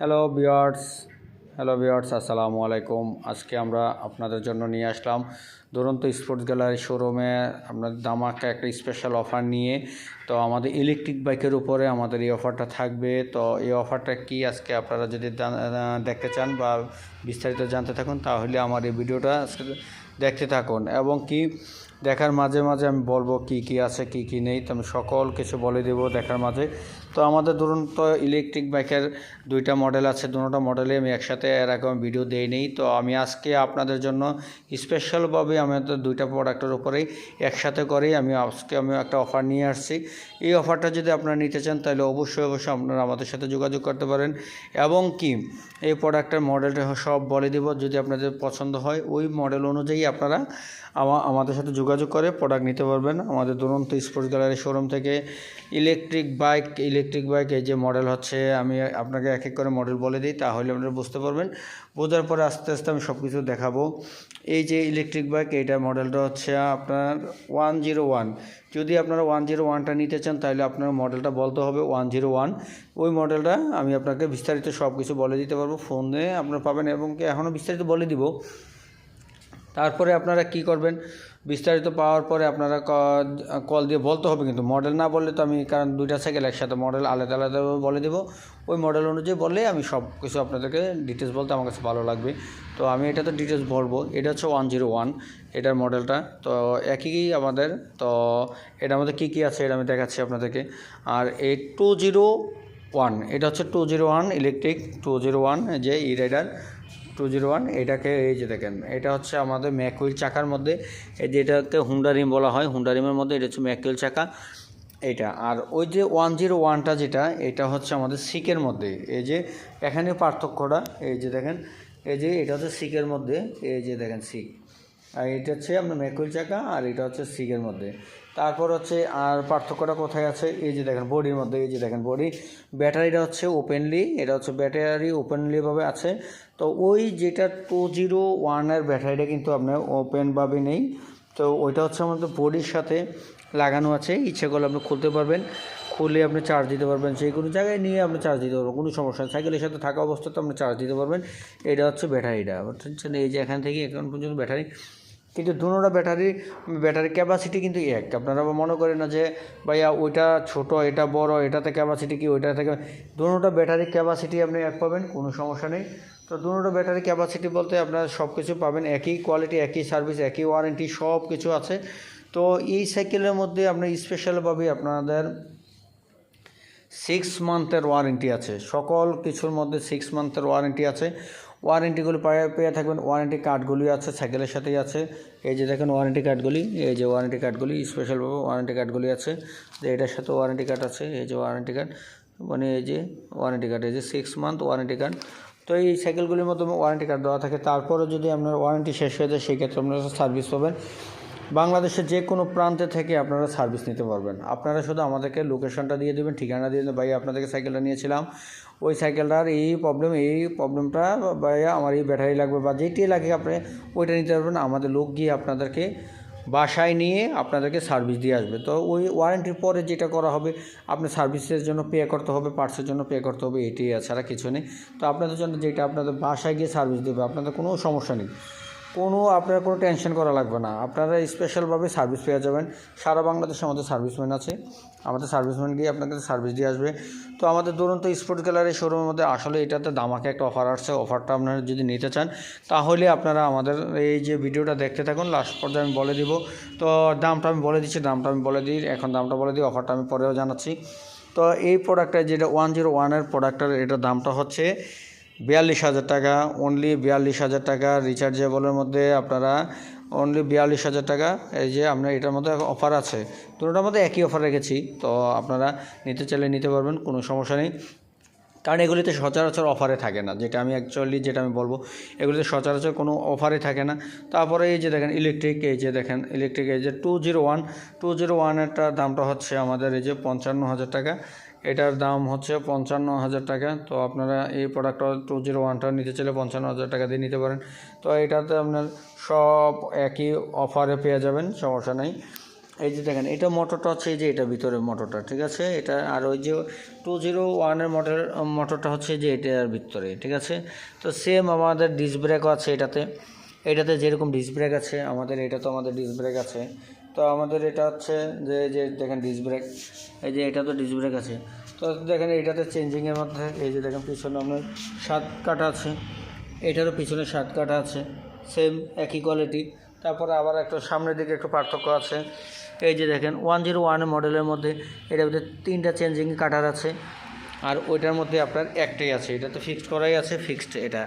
Hello বিয়ার্স hello বিয়ার্স আসসালামু আলাইকুম আজকে আমরা আপনাদের জন্য নিয়ে আসলাম। দুরন্ত স্পোর্টস গ্যালারি শোরুমে আপনাদের দামাকা একটা স্পেশাল অফার নিয়ে, তো আমাদের ইলেকট্রিক বাইকের উপরে আমাদের এই অফারটা থাকবে। তো এই অফারটা কি আজকে আপনারা যদি দেখতে চান বা বিস্তারিত জানতে থাকুন, তাহলে আমার এই ভিডিওটা আজকে দেখতে থাকুন। এবং কি, দেখার মাঝে মাঝে আমি বলব কি কি আছে, কি কি নেই। তো আমি সকল কিছু বলে দেবো দেখার মাঝে। তো আমাদের ধরুন তো ইলেকট্রিক বাইকের দুইটা মডেল আছে দুটোটা মডেলে আমি একসাথে এরকম ভিডিও দেই নেই। তো আমি আজকে আপনাদের জন্য স্পেশালভাবে আমি তো দুইটা প্রোডাক্টের উপরেই একসাথে করেই আমি আজকে আমি একটা অফার নিয়ে আসছি। এই অফারটা যদি আপনারা নিতে চান, তাহলে অবশ্যই অবশ্যই আপনারা আমাদের সাথে যোগাযোগ করতে পারেন। এবং কি, এই প্রোডাক্টের মডেলটা সব বলে দেব, যদি আপনাদের পছন্দ হয়, ওই মডেল অনুযায়ী আপনারা আমাদের সাথে যোগাযোগ করে প্রোডাক্ট নিতে পারবেন। আমাদের দুরন্ত স্পোর্টস গ্যালারি শোরুম থেকে ইলেকট্রিক বাইক ইলেকট্রিক বাইক এই যে মডেল হচ্ছে, আমি আপনাকে এক এক করে মডেল বলে দিই, তাহলে আপনারা বুঝতে পারবেন। বোঝার পরে আস্তে আস্তে আমি সব কিছু দেখাবো। এই যে ইলেকট্রিক বাইক এইটার মডেলটা হচ্ছে আপনার ওয়ান জিরো ওয়ান যদি আপনারা ওয়ান জিরো ওয়ানটা নিতে চান, তাহলে আপনার মডেলটা বলতে হবে ওয়ান জিরো ওয়ান ওই মডেলটা আমি আপনাকে বিস্তারিত সব কিছু বলে দিতে পারব ফোনে আপনারা পাবেন এবং কি এখনও বিস্তারিত বলে দিব। তারপরে আপনারা কি করবেন? বিস্তারিত পাওয়ার পরে আপনারা কল দিয়ে বলতে হবে কিন্তু মডেল না বললে তো আমি, কারণ দুইটা সাইকেল একসাথে মডেল আলাদা আলাদা বলে দেবো। ওই মডেল অনুযায়ী বললে আমি সব কিছু আপনাদেরকে ডিটেলস বলতে আমার কাছে ভালো লাগবে। তো আমি এটা তো ডিটেলস বলব। এটা হচ্ছে ওয়ান জিরো ওয়ান এটার মডেলটা। তো একই আমাদের, তো এটার মধ্যে কী কী আছে এটা আমি দেখাচ্ছি আপনাদেরকে। আর এই টু জিরো ওয়ান এটা হচ্ছে two zero one electric two zero one যে e rider two zero one এটাকে এই যে দেখেন, এটা হচ্ছে আমাদের ম্যাকুইল চাকার মধ্যে, এই যে এটাকে হুন্ডা রিম বলা হয়, হুন্ডা রিমের মধ্যে এটা হচ্ছে ম্যাকুইল চাকা, এটা। আর ওই যে ওয়ান জিরো ওয়ানটা যেটা, এটা হচ্ছে আমাদের সিকের মধ্যে, এই যে এখানে পার্থক্যটা, এই যে দেখেন, এই যে এটা হচ্ছে সিকের মধ্যে, এই যে দেখেন সিক আর এটা হচ্ছে আপনার ম্যাকুইল চাকা, আর এটা হচ্ছে সিগের মধ্যে। তারপর হচ্ছে আর পার্থক্যটা কোথায় আছে? এই যে দেখেন, বডির মধ্যে, এই যে দেখেন, বডি। ব্যাটারিটা হচ্ছে ওপেনলি এটা হচ্ছে ব্যাটারি ওপেনলিভাবে আছে। তো ওই যেটা টু জিরো ওয়ানের ব্যাটারিটা কিন্তু আপনার ওপেনভাবে নেই। তো ওইটা হচ্ছে আমাদের বডির সাথে লাগানো আছে। ইচ্ছে করলে আপনি খুলতে পারবেন। খুলে আপনি চার্জ দিতে পারবেন। সেই কোনো জায়গায় নিয়ে আপনি চার্জ দিতে পারবেন। কোনো সমস্যা নেই। সাইকেলের সাথে থাকা অবস্থাতে আপনি চার্জ দিতে পারবেন। এটা হচ্ছে ব্যাটারিটা বুঝছেন এই যে এখান থেকে এখন পর্যন্ত ব্যাটারি কিন্তু দুটোটা ব্যাটারি ব্যাটারি ক্যাপাসিটি কিন্তু এক। আপনারা মনে করেন না যে, ভাইয়া, ওইটা ছোট, এটা বড়, এটাতে ক্যাপাসিটি কি, ওইটা থেকে দুটোটা ব্যাটারি ক্যাপাসিটি আপনি এক পাবেন। কোনো সমস্যা নেই। তো দুটো ব্যাটারি ক্যাপাসিটি বলতে আপনারা সব কিছু পাবেন। একই কোয়ালিটি একই সার্ভিস একই ওয়ারেন্টি সব কিছু আছে। তো এই সাইকেলের মধ্যে আপনার স্পেশালভাবে আপনাদের সিক্স মান্থের ওয়ারেন্টি আছে। সকল কিছুর মধ্যে সিক্স মান্থের ওয়ারেন্টি আছে। ওয়ারেন্টিগুলি পেয়ে পেয়ে থাকবেন। ওয়ারেন্টি কার্ডগুলি আছে সাইকেলের সাথেই আছে। এই যে দেখেন ওয়ারেন্টি কার্ডগুলি এই যে ওয়ারেন্টি কার্ডগুলি স্পেশালভাবে ওয়ারেন্টি কার্ডগুলি আছে। যে এটার সাথে ওয়ারেন্টি কার্ড আছে, এই যে ওয়ারেন্টি কার্ড মানে এই যে ওয়ারেন্টি কার্ড এই যে সিক্স মান্থ ওয়ারেন্টি কার্ড তো এই সাইকেলগুলির মাধ্যমে ওয়ারেন্টি কার্ড দেওয়া থাকে। তারপরে যদি আপনার ওয়ারেন্টি শেষ হয়ে যায়, সেক্ষেত্রে আপনারা সার্ভিস পাবেন। বাংলাদেশের যে কোনো প্রান্তে থেকে আপনারা সার্ভিস নিতে পারবেন। আপনারা শুধু আমাদেরকে লোকেশনটা দিয়ে দেবেন, ঠিকানা দিয়ে দেবেন। ভাই আপনাদেরকে সাইকেলটা নিয়েছিলাম। ওই সাইকেলটার এই প্রবলেম এই প্রবলেমটা ভাইয়া, আমার এই ব্যাটারি লাগবে বা যেটি লাগে আপনি ওইটা নিতে পারবেন। আমাদের লোক গিয়ে আপনাদেরকে বাসায় নিয়ে আপনাদেরকে সার্ভিস দিয়ে আসবে। তো ওই ওয়ারেন্টির পরে যেটা করা হবে আপনার সার্ভিসের জন্য পে করতে হবে পার্টসের জন্য পে করতে হবে এটি ছাড়া কিছু নেই। তো আপনাদের জন্য যেটা, আপনাদের বাসায় গিয়ে সার্ভিস দেবে, আপনাদের কোনো সমস্যা নেই। কোনো আপনার কোনো টেনশন করা লাগবে না। আপনারা স্পেশালভাবে সার্ভিস পেয়ে যাবেন। সারা বাংলাদেশে আমাদের সার্ভিসম্যান আছে। আমাদের সার্ভিসম্যান গিয়ে আপনাকে সার্ভিস দিয়ে আসবে। তো আমাদের দুরন্ত স্পোর্টস গ্যালারি শোরুমের মধ্যে আসলে এটাতে দামাকে একটা অফার আসছে। অফারটা আপনারা যদি নিতে চান, তাহলে আপনারা আমাদের এই যে ভিডিওটা দেখতে থাকুন লাস্ট পর্যায়ে আমি বলে দিব। তো দামটা আমি বলে দিচ্ছি, দামটা আমি বলে দিই, এখন দামটা বলে দিই অফারটা আমি পরেও জানাচ্ছি। তো এই প্রোডাক্টটা যেটা ওয়ান জিরো ওয়ানের প্রোডাক্টের এটার দামটা হচ্ছে বিয়াল্লিশ হাজার টাকা অনলি বিয়াল্লিশ হাজার টাকা রিচার্জেবলের মধ্যে আপনারা অনলি বিয়াল্লিশ হাজার টাকা, এই যে আপনার এটার মধ্যে অফার আছে। দুটোটার মধ্যে একই অফার রেখেছি, তো আপনারা নিতে চাইলে নিতে পারবেন, কোনো সমস্যা নেই। কারণ এগুলিতে সচরাচর অফারে থাকে না। যেটা আমি অ্যাকচুয়ালি যেটা আমি বলব, এগুলিতে সচরাচর কোনো অফারে থাকে না। তারপরে এই যে দেখেন ইলেকট্রিক এই যে দেখেন ইলেকট্রিক এই যে two zero one two zero ওয়ানেরটা দামটা হচ্ছে আমাদের এই যে পঞ্চান্ন হাজার টাকা। এটার দাম হচ্ছে পঞ্চান্ন হাজার টাকা। তো আপনারা এই প্রোডাক্টটা টু জিরো ওয়ানটা নিতে চাইলে পঞ্চান্ন হাজার টাকা দিয়ে নিতে পারেন। তো এটাতে আপনার সব একই অফারে পেয়ে যাবেন, সমস্যা নেই। এই যে দেখেন, এটা মোটরটা হচ্ছে এই যে এটা ভিতরে মোটরটা, ঠিক আছে? এটা আর ওই যে টু জিরো ওয়ানের মোটর মোটরটা হচ্ছে যে এটার ভিতরে, ঠিক আছে? তো সেম আমাদের ডিস ব্রেকও আছে এটাতে। এটাতে যেরকম ডিস ব্রেক আছে, আমাদের এটা তো আমাদের ডিস ব্রেক আছে। তো আমাদের এটা হচ্ছে যে যে দেখেন ডিস ব্রেক এই যে এটা তো ডিস ব্রেক আছে। তো দেখেন এটাতে চেঞ্জিংয়ের মধ্যে, এই যে দেখেন পিছনে আপনার সাত কাটা আছে। এটারও পিছনে সাত কাটা আছে। সেম একই কোয়ালিটি তারপরে আবার একটু সামনের দিকে একটু পার্থক্য আছে। এই যে দেখেন ওয়ান জিরো ওয়ান মডেলের মধ্যে এটার মধ্যে তিনটা চেঞ্জিং কাটার আছে আর ওইটার মধ্যে আপনার একটাই আছে। এটা তো ফিক্সড করাই আছে ফিক্সড এটা।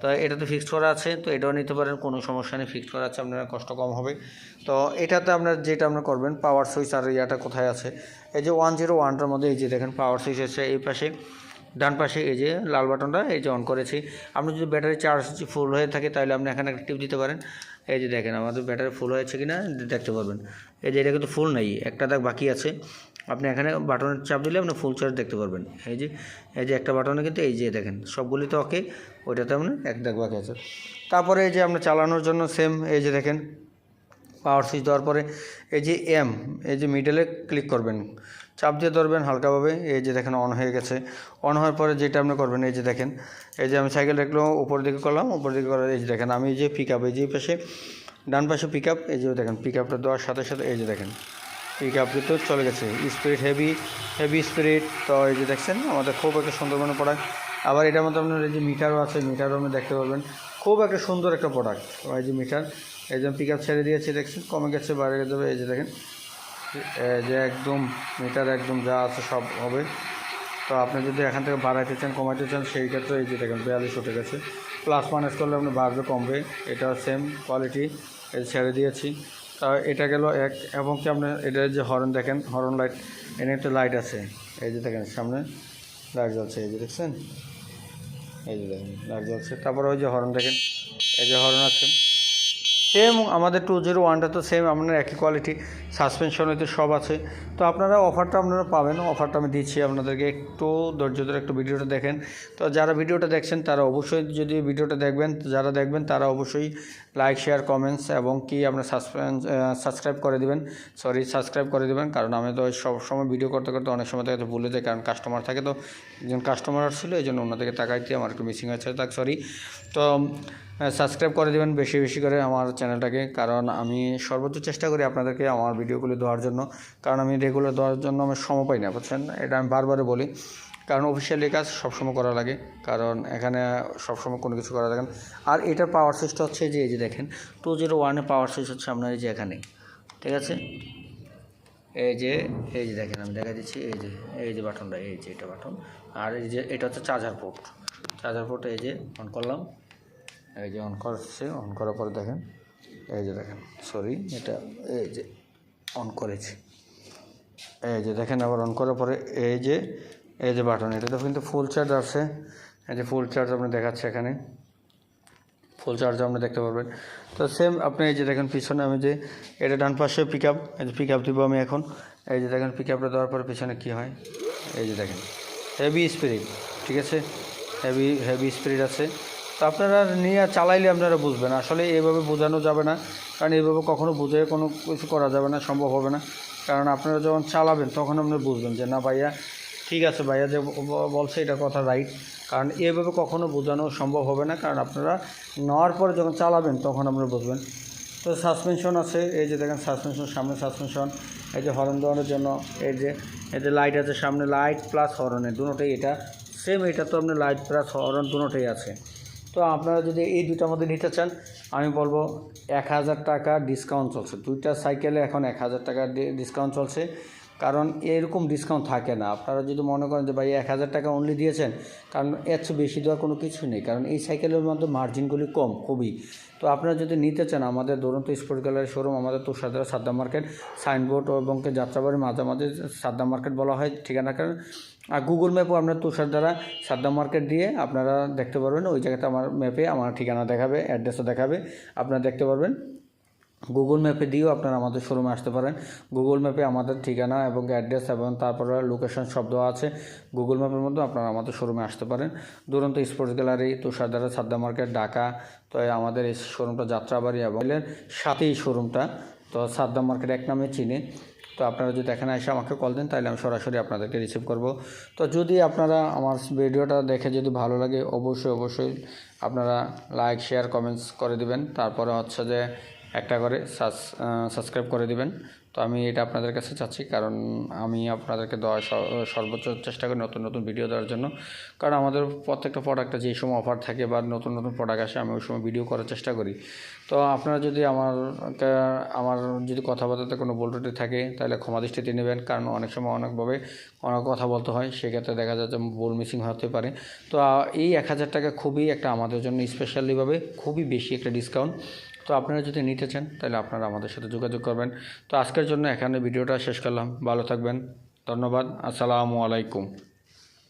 তো এটা তো ফিক্সড করা আছে, তো এটাও নিতে পারেন, কোনো সমস্যা নেই ফিক্সড করা আছে, আপনার কষ্ট কম হবে। তো এটাতে আপনার যেটা আপনার করবেন পাওয়ার সুইচ আর ইয়াটা কোথায় আছে? এই যে ওয়ান জিরো ওয়ানটার মধ্যে এই যে দেখেন পাওয়ার সুইচ আছে এই পাশে। ডান পাশে এই যে লাল বাটনটা এই যে অন করেছি আপনি যদি ব্যাটারি চার্জ ফুল হয়ে থাকে তাহলে আপনি এখানে একটা টিপ দিতে পারেন এই যে দেখেন আমাদের ব্যাটারি ফুল হয়েছে কিনা দেখতে পারবেন এই যে এটা কিন্তু ফুল নেই একটা দাগ বাকি আছে আপনি এখানে বাটনের চাপ দিলে আপনি ফুল চার্জ দেখতে পারবেন এই যে এই যে একটা বাটনে কিন্তু এই যে দেখেন সবগুলি তো ওকে ওইটাতে আপনার এক দাগ বাকি আছে তারপরে এই যে আমরা চালানোর জন্য সেম এই যে দেখেন পাওয়ার সুইচ দেওয়ার পরে এই যে এম এই যে মিডলে ক্লিক করবেন চাপ দিয়ে ধরবেন হালকাভাবে এই যে দেখেন অন হয়ে গেছে অন হওয়ার পরে যেটা আপনি করবেন এই যে দেখেন এই যে আমি সাইকেল রাখলাম উপর দিকে করলাম উপর দিকে করার এই যে দেখেন আমি যে পিক আপ এই যে পাশে ডান পাশে পিক আপ এই যে দেখেন পিক আপটা দেওয়ার সাথে সাথে এই যে দেখেন পিক আপ তো চলে গেছে স্পিরিট হেভি হেভি স্পিরিট তো এই যে দেখছেন আমাদের খুব একটা সুন্দরবনে প্রোডাক্ট আবার এটার মধ্যে আপনার এই যে মিটারও আছে মিটারও আপনি দেখতে পারবেন খুব একটা সুন্দর একটা প্রোডাক্ট এই যে মিটার এই যে পিক আপ ছেড়ে দিয়েছি দেখছেন কমে গেছে বাইরে যাবে এই যে দেখেন যে একদম মিটার একদম যা আছে সব হবে। তো আপনি যদি এখান থেকে বাড়াইতে চান, কমাইতে চান সেই ক্ষেত্রে এই যে দেখেন, বিয়াল্লিশ উঠে গেছে। প্লাস মাইনাস করলে আপনি বাড়বে, কমবে। এটা সেম কোয়ালিটি এই ছেড়ে দিয়েছি। তা এটা গেল এক, এবং কি আপনি এটার যে হর্ন দেখেন, হর্ন লাইট এনে একটা লাইট আছে। এই যে দেখেন, সামনে লাইট জ্বলছে, এই যে দেখছেন? এই যে দেখেন লাইট জ্বলছে। তারপরে ওই যে হর্ন দেখেন, এই যে হর্ন আছে। সেম আমাদের টু জিরো ওয়ানটা তো সেম আপনার একই কোয়ালিটি সাসপেনশন হইতে সব আছে। তো আপনারা অফারটা আপনারা পাবেন অফারটা আমি দিচ্ছি আপনাদেরকে। একটু ধৈর্য ধরে একটু ভিডিওটা দেখেন। তো যারা ভিডিওটা দেখছেন, তারা অবশ্যই যদি ভিডিওটা দেখবেন, যারা দেখবেন, তারা অবশ্যই লাইক শেয়ার কমেন্টস এবং কি আপনার সাসপেন্স সাবস্ক্রাইব করে দেবেন। সরি সাবস্ক্রাইব করে দেবেন, কারণ আমি তো সব সময় ভিডিও করতে করতে অনেক সময় থেকে তো ভুলে যাই, কারণ কাস্টমার থাকে তো। একজন কাস্টমার আসছিল, এই জন্য ওনাদেরকে তাকাইতে আমার একটু মিসিং হয়েছে, তাক সরি তো সাবস্ক্রাইব করে দেবেন, বেশি বেশি করে আমার চ্যানেলটাকে কারণ আমি সর্বোচ্চ চেষ্টা করি আপনাদেরকে আমার ভিডিওগুলি দেওয়ার জন্য। কারণ আমি রেগুলার দেওয়ার জন্য আমি সময় পাই না, বুঝছেন? এটা আমি বারবারই বলি। কারণ অফিসিয়ালি কাজ সবসময় করা লাগে। কারণ এখানে সবসময় কোনো কিছু করা লাগে না। আর এটার পাওয়ার সুইচটা হচ্ছে যে, এই যে দেখেন। টু জিরো ওয়ানের পাওয়ার সুইচ হচ্ছে আপনার এই যে এখানে ঠিক আছে? এই যে এই যে দেখেন, আমি দেখা দিচ্ছি। এই যে এই যে বাটনটা এই যে এটা বাটন আর এই যে, এটা হচ্ছে চার্জার পোর্ট চার্জার পোর্ট এই যে অন করলাম। এই যে অন করছে অন করার পরে দেখেন এই যে দেখেন সরি এটা এই যে অন করেছি এই যে দেখেন আবার অন করার পরে এই যে এই যে বাটন এটা তো কিন্তু ফুল চার্জ আছে এই যে ফুল চার্জ আপনি দেখাচ্ছে এখানে ফুল চার্জ আপনি দেখতে পারবেন তো সেম আপনি এই যে দেখেন পিছনে আমি যে এটা ডান পাশে পিক আপ এই যে পিক আপ দিব আমি এখন এই যে দেখেন পিক আপটা দেওয়ার পরে পিছনে কী হয় এই যে দেখেন হেভি স্পিরিট ঠিক আছে হেভি হেভি স্পিরিট আছে তো আপনারা নিয়ে চালাইলে আপনারা বুঝবেন। আসলে এইভাবে বোঝানো যাবে না, কারণ এইভাবে কখনো বুঝে কোনো কিছু করা যাবে না, সম্ভব হবে না। কারণ আপনারা যখন চালাবেন, তখন আপনি বুঝবেন যে, না ভাইয়া, ঠিক আছে ভাইয়া যে বলছে এটা কথা রাইট। কারণ এইভাবে কখনো বোঝানো সম্ভব হবে না, কারণ আপনারা নেওয়ার পরে যখন চালাবেন, তখন আপনারা বুঝবেন। তো সাসপেনশন আছে, এই যে দেখেন সাসপেনশন, সামনে সাসপেনশন, এই যে হরন দেওয়ানোর জন্য, এই যে এই যে লাইট আছে সামনে, লাইট প্লাস হরনের দুটোটাই এটা। সেম এটা তো আপনার লাইট প্লাস হরন দুটোটাই আছে। তো আপনারা যদি এই দুইটার মধ্যে নিতে চান, আমি বলব এক হাজার টাকা ডিসকাউন্ট চলছে। দুইটা সাইকেলে এখন এক হাজার টাকা ডিসকাউন্ট চলছে। কারণ এরকম ডিসকাউন্ট থাকে না। আপনারা যদি মনে করেন যে, ভাই, এক হাজার টাকা অনলি দিয়েছেন, কারণ চেয়ে বেশি দেওয়ার কোনো কিছু নেই। কারণ এই সাইকেলের মধ্যে মার্জিনগুলি কম, খুবই। তো আপনারা যদি নিতে চান, আমাদের দুরন্ত স্পোর্ট গ্যালারি শোরুম আমাদের তুষারদারা সাদ্দাম মার্কেট সাইনবোর্ড এবং যাত্রাবাড়ির মাঝামাঝি সাদ্দাম মার্কেট বলা হয় ঠিকানা কারণ, আর গুগল ম্যাপও আপনার তুষার দ্বারা সাদ্দাম মার্কেট দিয়ে আপনারা দেখতে পারবেন। ওই জায়গাতে আমার ম্যাপে আমার ঠিকানা দেখাবে অ্যাড্রেসও দেখাবে। আপনারা দেখতে পারবেন। গুগল ম্যাপে দিয়েও আপনারা আমাদের শোরুমে আসতে পারেন। গুগল ম্যাপে আমাদের ঠিকানা এবং অ্যাড্রেস এবং তারপরে লোকেশন সব দেওয়া আছে। গুগল ম্যাপের মধ্যে আপনারা আমাদের শোরুমে আসতে পারেন। দুরন্ত স্পোর্টস গ্যালারি তুষারদারা সাদ্দা মার্কেট ঢাকা। তো আমাদের এই শোরুমটা যাত্রাবাড়ি এবং সাথেই শোরুমটা তো সাদ্দাম মার্কেট এক নামে চিনি। তো আপনারা যদি এখানে এসে আমাকে কল দেন, তাহলে আমি সরাসরি আপনাদেরকে রিসিভ করব। তো যদি আপনারা আমার ভিডিওটা দেখে যদি ভালো লাগে, অবশ্যই অবশ্যই আপনারা লাইক শেয়ার কমেন্টস করে দিবেন। তারপরে হচ্ছে যে একটা করে সাবস্ক্রাইব করে দিবেন। তো আমি এটা আপনাদের কাছে চাচ্ছি, কারণ আমি আপনাদেরকে দেওয়ার সর্বোচ্চ চেষ্টা করি নতুন নতুন ভিডিও দেওয়ার জন্য। কারণ আমাদের প্রত্যেকটা প্রোডাক্টে যে সময় অফার থাকে বা নতুন নতুন প্রোডাক্ট আসে, আমি ওই সময় ভিডিও করার চেষ্টা করি। তো আপনারা যদি আমার আমার যদি কথাবার্তাতে কোনো ত্রুটি থাকে, তাহলে ক্ষমা দৃষ্টিতে নেবেন। কারণ অনেক সময় অনেকভাবে অনেক কথা বলতে হয়, সেক্ষেত্রে দেখা যায় যে ভুল মিসিং হতে পারে। তো এই এক হাজার টাকা খুবই একটা আমাদের জন্য স্পেশালিভাবে খুবই বেশি একটা ডিসকাউন্ট তো আপনারা যদি নিতে চান, তাহলে আপনারা আমাদের সাথে যোগাযোগ করবেন। তো আজকের জন্য এখানে ভিডিওটা শেষ করলাম। ভালো থাকবেন। ধন্যবাদ। আসসালামু আলাইকুম।